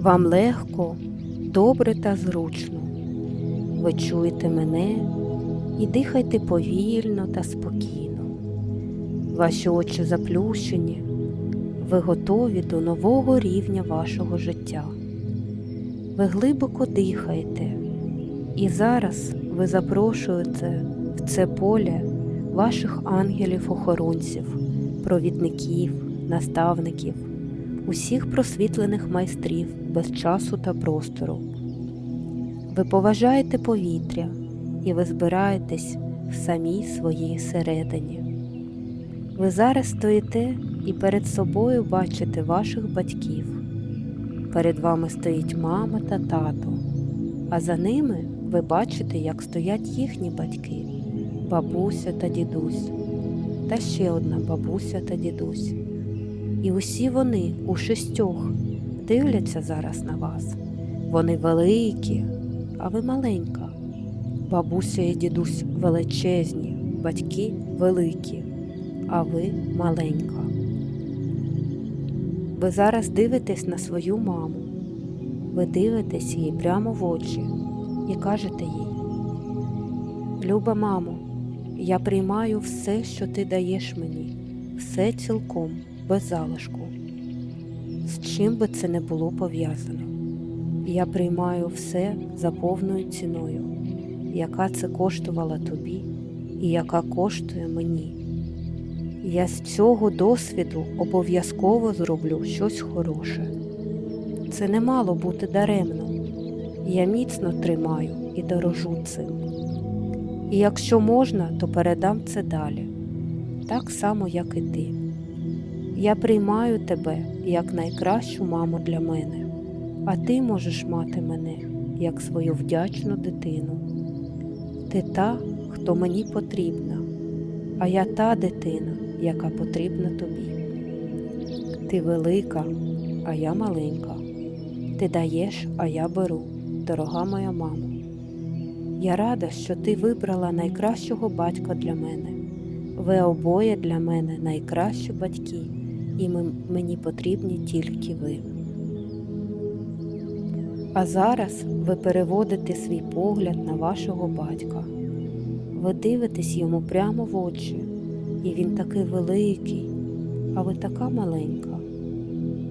Вам легко, добре та зручно. Ви чуєте мене і дихайте повільно та спокійно. Ваші очі заплющені, ви готові до нового рівня вашого життя. Ви глибоко дихаєте, і зараз ви запрошуєте в це поле ваших ангелів-охоронців, провідників, наставників, усіх просвітлених майстрів без часу та простору. Ви поважаєте повітря і ви збираєтесь в самій своїй середині. Ви зараз стоїте і перед собою бачите ваших батьків. Перед вами стоїть мама та тато, а за ними ви бачите, як стоять їхні батьки, бабуся та дідусь, та ще одна бабуся та дідусь. І усі вони у шістьох дивляться зараз на вас. Вони великі, а ви маленька. Бабуся і дідусь величезні, батьки великі, а ви маленька. Ви зараз дивитесь на свою маму. Ви дивитесь їй прямо в очі і кажете їй: Люба мамо, я приймаю все, що ти даєш мені, все цілком, без залишку. З чим би це не було пов'язано. Я приймаю все за повною ціною, яка це коштувала тобі і яка коштує мені. Я з цього досвіду обов'язково зроблю щось хороше. Це не мало бути даремно. Я міцно тримаю і дорожу цим. І якщо можна, то передам це далі, так само, як і ти. Я приймаю тебе як найкращу маму для мене, а ти можеш мати мене як свою вдячну дитину. Ти та, хто мені потрібна, а я та дитина, яка потрібна тобі. Ти велика, а я маленька. Ти даєш, а я беру, дорога моя мама. Я рада, що ти вибрала найкращого батька для мене. Ви обоє для мене найкращі батьки, і мені потрібні тільки ви. А зараз ви переводите свій погляд на вашого батька. Ви дивитесь йому прямо в очі, і він такий великий, а ви така маленька.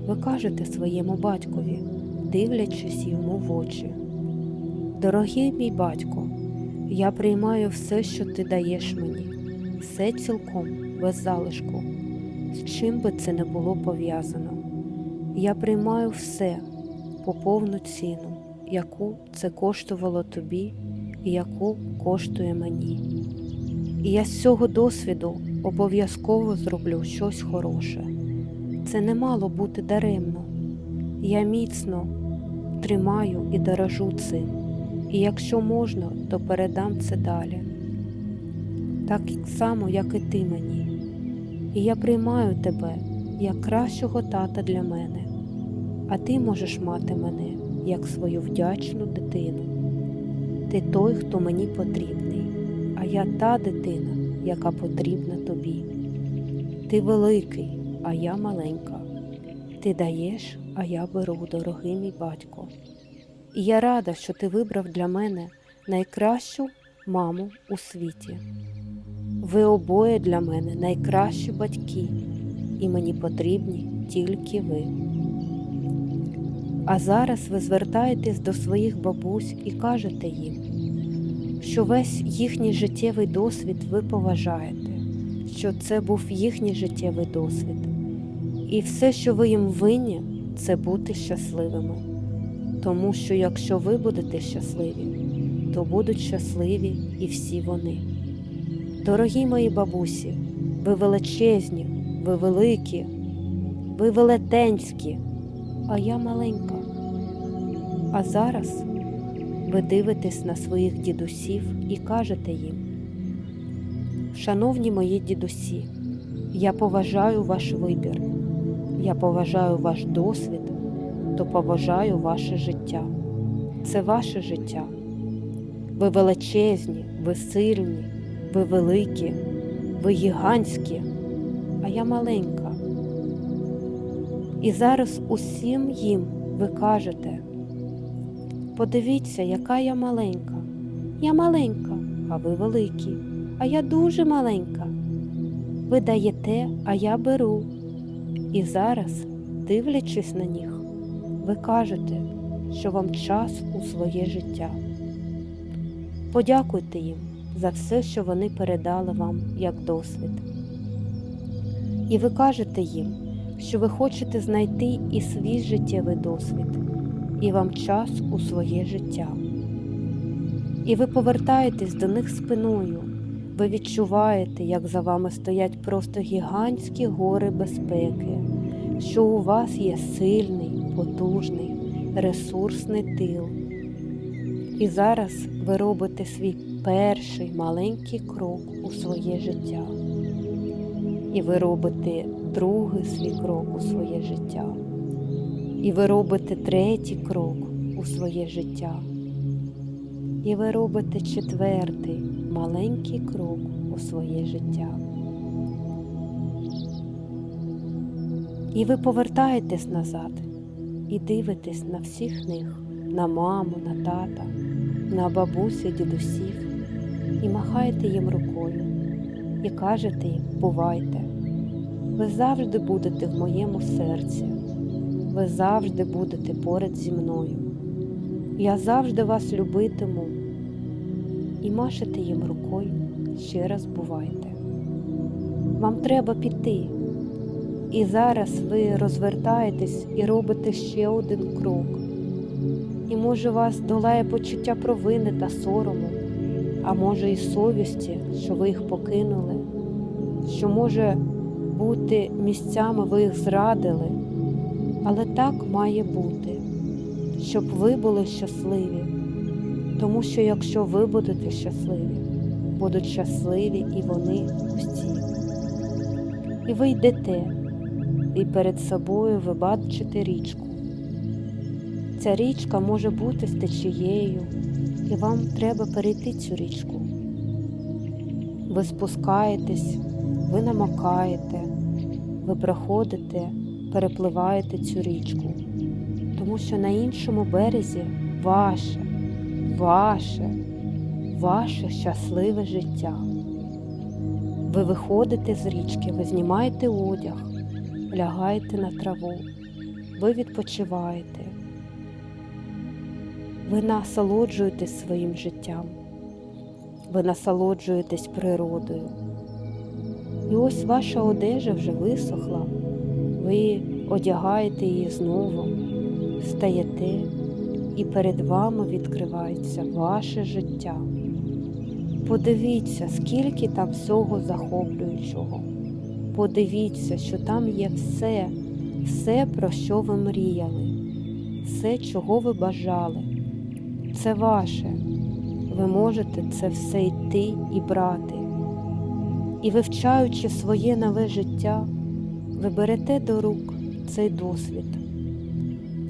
Ви кажете своєму батькові, дивлячись йому в очі. Дорогий мій батько, я приймаю все, що ти даєш мені, все цілком, без залишку, з чим би це не було пов'язано. Я приймаю все по повну ціну, яку це коштувало тобі і яку коштує мені. І я з цього досвіду обов'язково зроблю щось хороше. Це не мало бути даремно. Я міцно тримаю і дорожу цим. І якщо можна, то передам це далі. Так само, як і ти мені. І я приймаю тебе як кращого тата для мене, а ти можеш мати мене як свою вдячну дитину. Ти той, хто мені потрібний, а я та дитина, яка потрібна тобі. Ти великий, а я маленька. Ти даєш, а я беру, дорогий мій батько. І я рада, що ти вибрав для мене найкращу маму у світі. Ви обоє для мене найкращі батьки, і мені потрібні тільки ви. А зараз ви звертаєтесь до своїх бабусь і кажете їм, що весь їхній життєвий досвід ви поважаєте, що це був їхній життєвий досвід. І все, що ви їм винні, це бути щасливими. Тому що якщо ви будете щасливі, то будуть щасливі і всі вони. Дорогі мої бабусі, ви величезні, ви великі, ви велетенські, а я маленька. А зараз ви дивитесь на своїх дідусів і кажете їм, Шановні мої дідусі, я поважаю ваш вибір, я поважаю ваш досвід, то поважаю ваше життя. Це ваше життя. Ви величезні, ви сильні, ви великі, ви гігантські, а я маленька. І зараз усім їм ви кажете, подивіться, яка я маленька. Я маленька, а ви великі, а я дуже маленька. Ви даєте, а я беру. І зараз, дивлячись на них, ви кажете, що вам час у своє життя. Подякуйте їм за все, що вони передали вам як досвід. І ви кажете їм, що ви хочете знайти і свій життєвий досвід, і вам час у своє життя. І ви повертаєтесь до них спиною, ви відчуваєте, як за вами стоять просто гігантські гори безпеки, що у вас є сильний, потужний, ресурсний тил. І зараз ви робите свій перший маленький крок у своє життя. І ви робите другий свій крок у своє життя. І ви робите третій крок у своє життя. І ви робите четвертий маленький крок у своє життя. І ви повертаєтесь назад і дивитесь на всіх них, на маму, на тата, на бабусю, дідусів, махаєте їм рукою, і кажете їм бувайте. Ви завжди будете в моєму серці, ви завжди будете поряд зі мною. Я завжди вас любитиму і машете їм рукою ще раз бувайте. Вам треба піти. І зараз ви розвертаєтесь і робите ще один крок. І може вас долає почуття провини та сорому, а може і совісті, що ви їх покинули, що може бути місцями ви їх зрадили, але так має бути, щоб ви були щасливі. Тому що якщо ви будете щасливі, будуть щасливі і вони усі. І ви йдете, і перед собою ви бачите річку. Ця річка може бути з течією, і вам треба перейти цю річку. Ви спускаєтесь, ви намокаєте, ви проходите, перепливаєте цю річку, тому що на іншому березі ваше, ваше, ваше щасливе життя. Ви виходите з річки, ви знімаєте одяг, лягаєте на траву, ви відпочиваєте, ви насолоджуєтесь своїм життям, ви насолоджуєтесь природою. І ось ваша одежа вже висохла, ви одягаєте її знову, встаєте, і перед вами відкривається ваше життя. Подивіться, скільки там всього захоплюючого. Подивіться, що там є все, все, про що ви мріяли, все, чого ви бажали. Це ваше. Ви можете це все йти і брати. І вивчаючи своє нове життя, ви берете до рук цей досвід,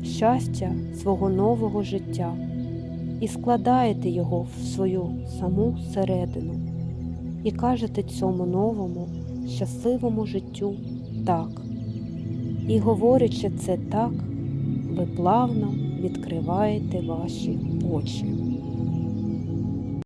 щастя свого нового життя і складаєте його в свою саму середину і кажете цьому новому, щасливому життю так. І говорячи це так, ви плавно відкриваєте ваші очі.